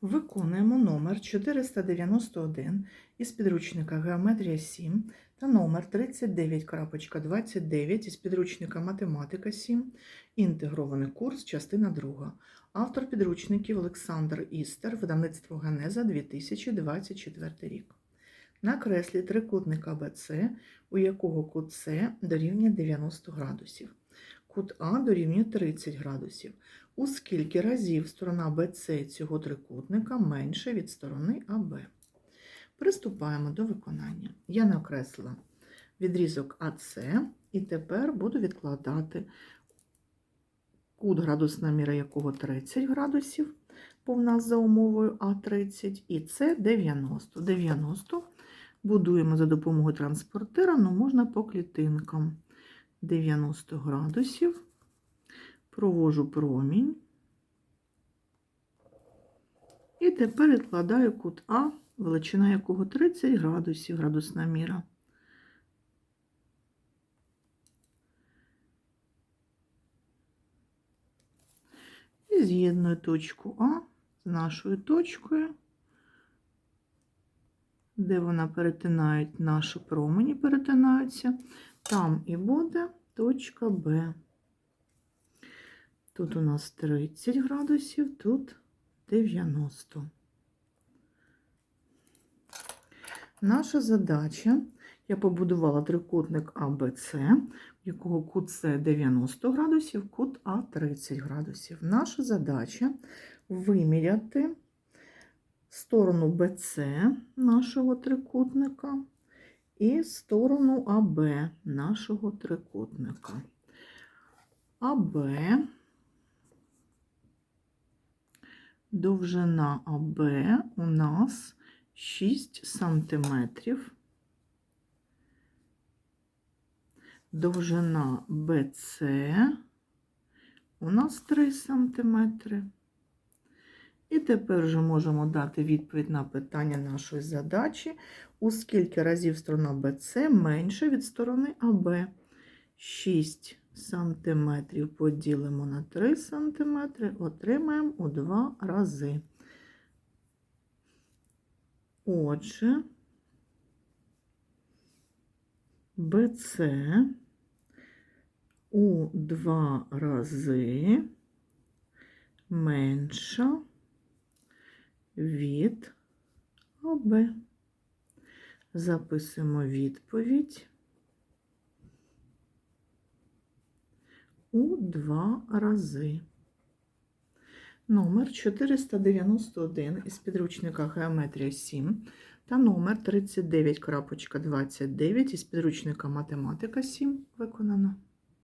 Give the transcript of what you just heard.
Виконуємо номер 491 із підручника Геометрія 7 та номер 39.29 із підручника Математика 7, інтегрований курс, частина 2. Автор підручників Олександр Істер, видавництво Генеза 2024 рік. Накреслі трикутник АБЦ, у якого кут С дорівнює 90 градусів. Кут А дорівнює 30 градусів. У скільки разів сторона BC цього трикутника менше від сторони АБ. Приступаємо до виконання. Я накреслила відрізок АС і тепер буду відкладати кут градусна міра якого 30 градусів, бо в нас за умовою А30, і С 90. 90 будуємо за допомогою транспортира, ну можна по клітинкам. 90 градусів. Провожу промінь. І тепер відкладаю кут А, величина якого 30 градусів, градусна міра. І з'єдную точку А з нашою точкою, де вона перетинає наші промені перетинаються. Там і буде точка Б. Тут у нас 30 градусів, тут 90. Наша задача, я побудувала трикутник АБЦ, в якого кут С 90 градусів, кут А 30 градусів. Наша задача виміряти сторону БЦ нашого трикутника і сторону АБ нашого трикутника. АБ Довжина АБ у нас 6 сантиметрів. Довжина БЦ у нас 3 сантиметри. І тепер вже можемо дати відповідь на питання нашої задачі, у скільки разів сторона БЦ менше від сторони АБ. 6 сантиметрів поділимо на 3 сантиметри, отримаємо у 2 рази. Отже, БЦ у 2 рази менша від АБ. Записуємо відповідь. у два рази. Номер 491 із підручника Геометрія 7 та номер 39.29 із підручника Математика 7 виконано.